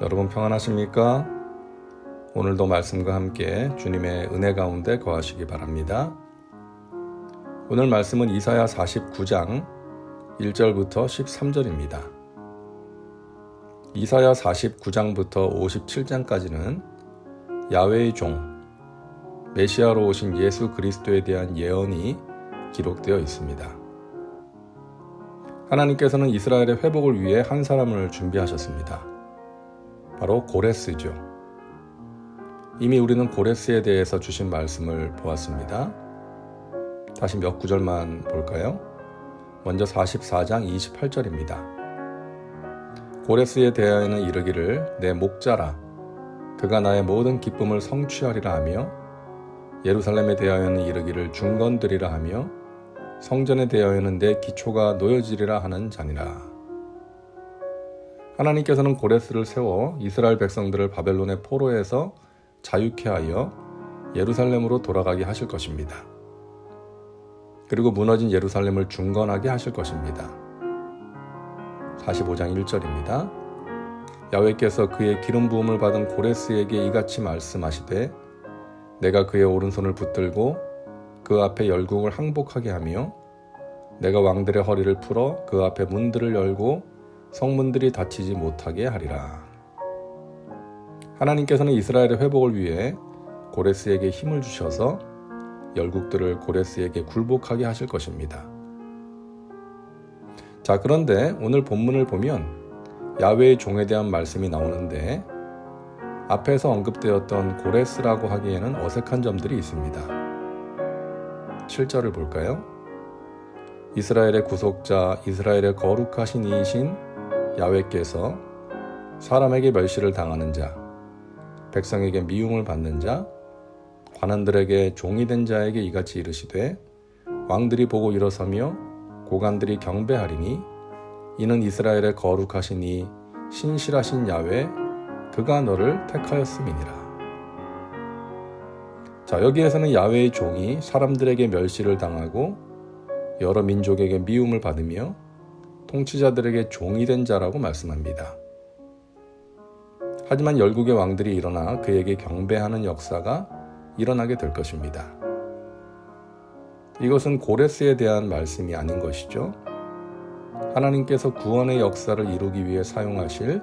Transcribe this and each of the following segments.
여러분 평안하십니까? 오늘도 말씀과 함께 주님의 은혜 가운데 거하시기 바랍니다. 오늘 말씀은 이사야 49장 1절부터 13절입니다. 이사야 49장부터 57장까지는 야외의 종, 메시아로 오신 예수 그리스도에 대한 예언이 기록되어 있습니다. 하나님께서는 이스라엘의 회복을 위해 한 사람을 준비하셨습니다. 바로 고레스죠. 이미 우리는 고레스에 대해서 주신 말씀을 보았습니다. 다시 몇 구절만 볼까요? 먼저 44장 28절입니다. 고레스에 대하여는 이르기를 내 목자라 그가 나의 모든 기쁨을 성취하리라 하며 예루살렘에 대하여는 이르기를 중건들이라 하며 성전에 대하여는 내 기초가 놓여지리라 하는 자니라. 하나님께서는 고레스를 세워 이스라엘 백성들을 바벨론의 포로에서 자유케 하여 예루살렘으로 돌아가게 하실 것입니다. 그리고 무너진 예루살렘을 중건하게 하실 것입니다. 45장 1절입니다. 야외께서 그의 기름 부음을 받은 고레스에게 이같이 말씀하시되 내가 그의 오른손을 붙들고 그 앞에 열국을 항복하게 하며 내가 왕들의 허리를 풀어 그 앞에 문들을 열고 성문들이 닫히지 못하게 하리라. 하나님께서는 이스라엘의 회복을 위해 고레스에게 힘을 주셔서 열국들을 고레스에게 굴복하게 하실 것입니다. 자, 그런데 오늘 본문을 보면 야외의 종에 대한 말씀이 나오는데 앞에서 언급되었던 고레스라고 하기에는 어색한 점들이 있습니다. 7절을 볼까요? 이스라엘의 구속자, 이스라엘의 거룩하신 이이신 야외께서 사람에게 멸시를 당하는 자, 백성에게 미움을 받는 자, 관원들에게 종이 된 자에게 이같이 이르시되 왕들이 보고 일어서며 고관들이 경배하리니 이는 이스라엘의 거룩하신 이 신실하신 야외 그가 너를 택하였음이니라. 자, 여기에서는 야외의 종이 사람들에게 멸시를 당하고 여러 민족에게 미움을 받으며 통치자들에게 종이 된 자라고 말씀합니다. 하지만 열국의 왕들이 일어나 그에게 경배하는 역사가 일어나게 될 것입니다. 이것은 고레스에 대한 말씀이 아닌 것이죠. 하나님께서 구원의 역사를 이루기 위해 사용하실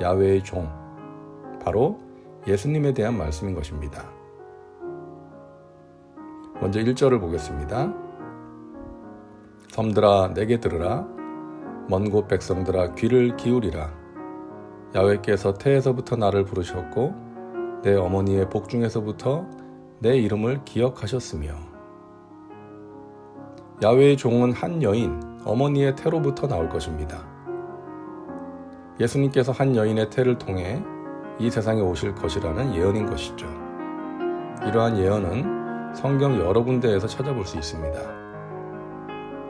야외의 종, 바로 예수님에 대한 말씀인 것입니다. 먼저 1절을 보겠습니다. 섬들아 내게 들으라 먼 곳 백성들아 귀를 기울이라 야외께서 태에서부터 나를 부르셨고 내 어머니의 복중에서부터 내 이름을 기억하셨으며 야외의 종은 한 여인 어머니의 태로부터 나올 것입니다. 예수님께서 한 여인의 태를 통해 이 세상에 오실 것이라는 예언인 것이죠. 이러한 예언은 성경 여러 군데에서 찾아볼 수 있습니다.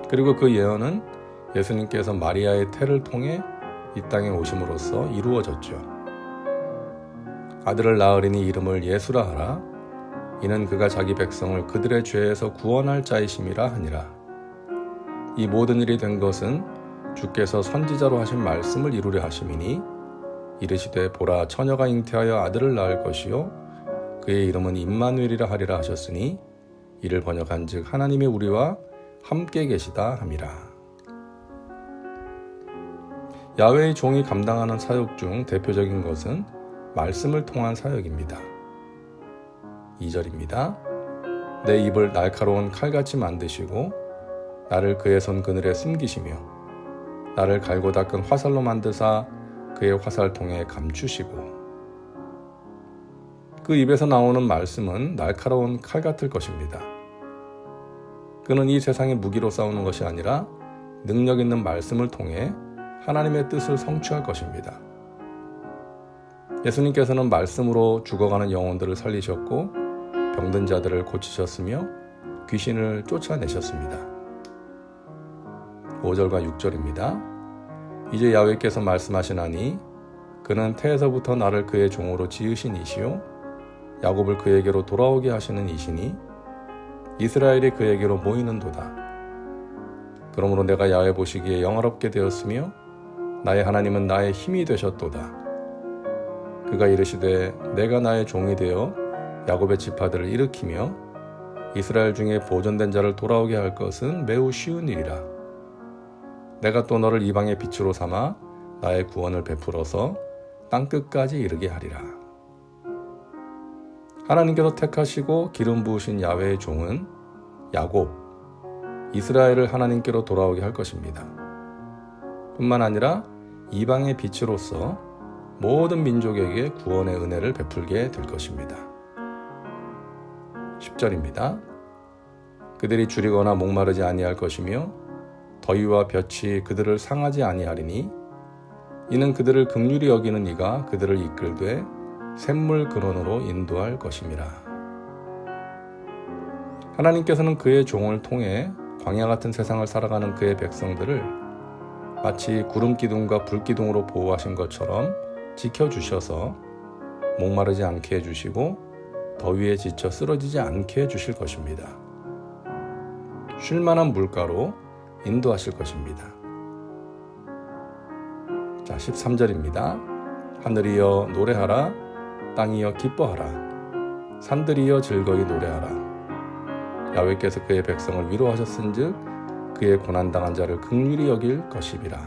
그리고 그 예언은 예수님께서 마리아의 태를 통해 이 땅에 오심으로써 이루어졌죠. 아들을 낳으리니 이름을 예수라 하라. 이는 그가 자기 백성을 그들의 죄에서 구원할 자이심이라 하니라. 이 모든 일이 된 것은 주께서 선지자로 하신 말씀을 이루려 하심이니 이르시되 보라 처녀가 잉태하여 아들을 낳을 것이요 그의 이름은 임마누엘이라 하리라 하셨으니 이를 번역한즉 하나님의 우리와 함께 계시다 함이라. 야외의 종이 감당하는 사역 중 대표적인 것은 말씀을 통한 사역입니다. 2절입니다. 내 입을 날카로운 칼같이 만드시고 나를 그의 손 그늘에 숨기시며 나를 갈고 닦은 화살로 만드사 그의 화살통에 감추시고 그 입에서 나오는 말씀은 날카로운 칼 같을 것입니다. 그는 이 세상의 무기로 싸우는 것이 아니라 능력 있는 말씀을 통해 하나님의 뜻을 성취할 것입니다. 예수님께서는 말씀으로 죽어가는 영혼들을 살리셨고 병든 자들을 고치셨으며 귀신을 쫓아내셨습니다. 5절과 6절입니다. 이제 야외께서 말씀하시나니 그는 태에서부터 나를 그의 종으로 지으신 이시요 야곱을 그에게로 돌아오게 하시는 이시니 이스라엘이 그에게로 모이는도다. 그러므로 내가 야외 보시기에 영화롭게 되었으며 나의 하나님은 나의 힘이 되셨도다. 그가 이르시되 내가 나의 종이 되어 야곱의 지파들을 일으키며 이스라엘 중에 보존된 자를 돌아오게 할 것은 매우 쉬운 일이라. 내가 또 너를 이방의 빛으로 삼아 나의 구원을 베풀어서 땅 끝까지 이르게 하리라. 하나님께서 택하시고 기름 부으신 야훼의 종은 야곱, 이스라엘을 하나님께로 돌아오게 할 것입니다. 뿐만 아니라 이방의 빛으로서 모든 민족에게 구원의 은혜를 베풀게 될 것입니다. 10절입니다. 그들이 줄이거나 목마르지 아니할 것이며 더위와 볕이 그들을 상하지 아니하리니 이는 그들을 극률히 여기는 이가 그들을 이끌되 샘물 근원으로 인도할 것임이라. 하나님께서는 그의 종을 통해 광야 같은 세상을 살아가는 그의 백성들을 마치 구름 기둥과 불 기둥으로 보호하신 것처럼 지켜 주셔서 목마르지 않게 해 주시고 더위에 지쳐 쓰러지지 않게 해 주실 것입니다. 쉴 만한 물가로 인도하실 것입니다. 자, 13절입니다. 하늘이여 노래하라, 땅이여 기뻐하라, 산들이여 즐거이 노래하라. 야외께서 그의 백성을 위로하셨은즉 그의 고난당한 자를 극률히 여길 것이리라.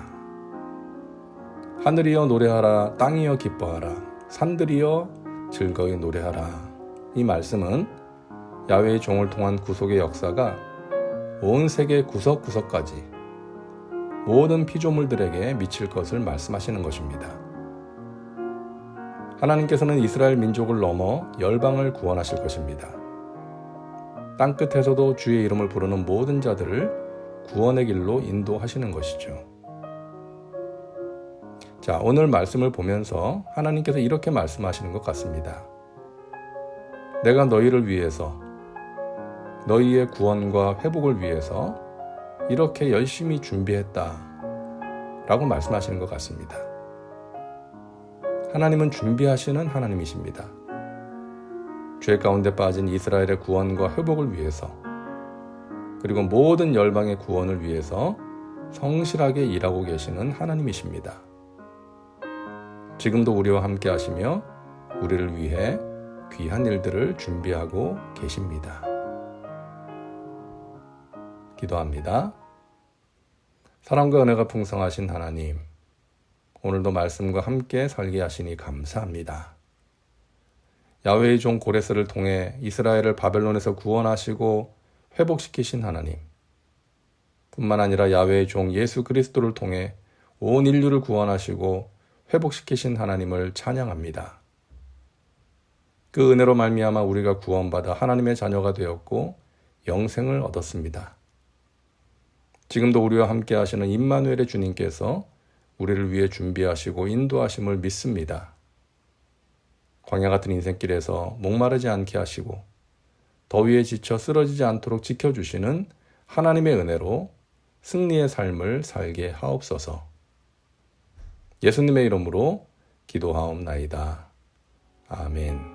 하늘이여 노래하라, 땅이여 기뻐하라, 산들이여 즐거이 노래하라. 이 말씀은 야외의 종을 통한 구속의 역사가 온 세계 구석구석까지 모든 피조물들에게 미칠 것을 말씀하시는 것입니다. 하나님께서는 이스라엘 민족을 넘어 열방을 구원하실 것입니다. 땅 끝에서도 주의 이름을 부르는 모든 자들을 구원의 길로 인도하시는 것이죠. 자, 오늘 말씀을 보면서 하나님께서 이렇게 말씀하시는 것 같습니다. 내가 너희를 위해서, 너희의 구원과 회복을 위해서 이렇게 열심히 준비했다. 라고 말씀하시는 것 같습니다. 하나님은 준비하시는 하나님이십니다. 죄 가운데 빠진 이스라엘의 구원과 회복을 위해서 그리고 모든 열방의 구원을 위해서 성실하게 일하고 계시는 하나님이십니다. 지금도 우리와 함께 하시며 우리를 위해 귀한 일들을 준비하고 계십니다. 기도합니다. 사랑과 은혜가 풍성하신 하나님, 오늘도 말씀과 함께 살게 하시니 감사합니다. 야훼의 종 고레스를 통해 이스라엘을 바벨론에서 구원하시고 회복시키신 하나님, 뿐만 아니라 야훼의 종 예수 그리스도를 통해 온 인류를 구원하시고 회복시키신 하나님을 찬양합니다. 그 은혜로 말미암아 우리가 구원받아 하나님의 자녀가 되었고 영생을 얻었습니다. 지금도 우리와 함께 하시는 임마누엘의 주님께서 우리를 위해 준비하시고 인도하심을 믿습니다. 광야 같은 인생길에서 목마르지 않게 하시고 더위에 지쳐 쓰러지지 않도록 지켜주시는 하나님의 은혜로 승리의 삶을 살게 하옵소서. 예수님의 이름으로 기도하옵나이다. 아멘.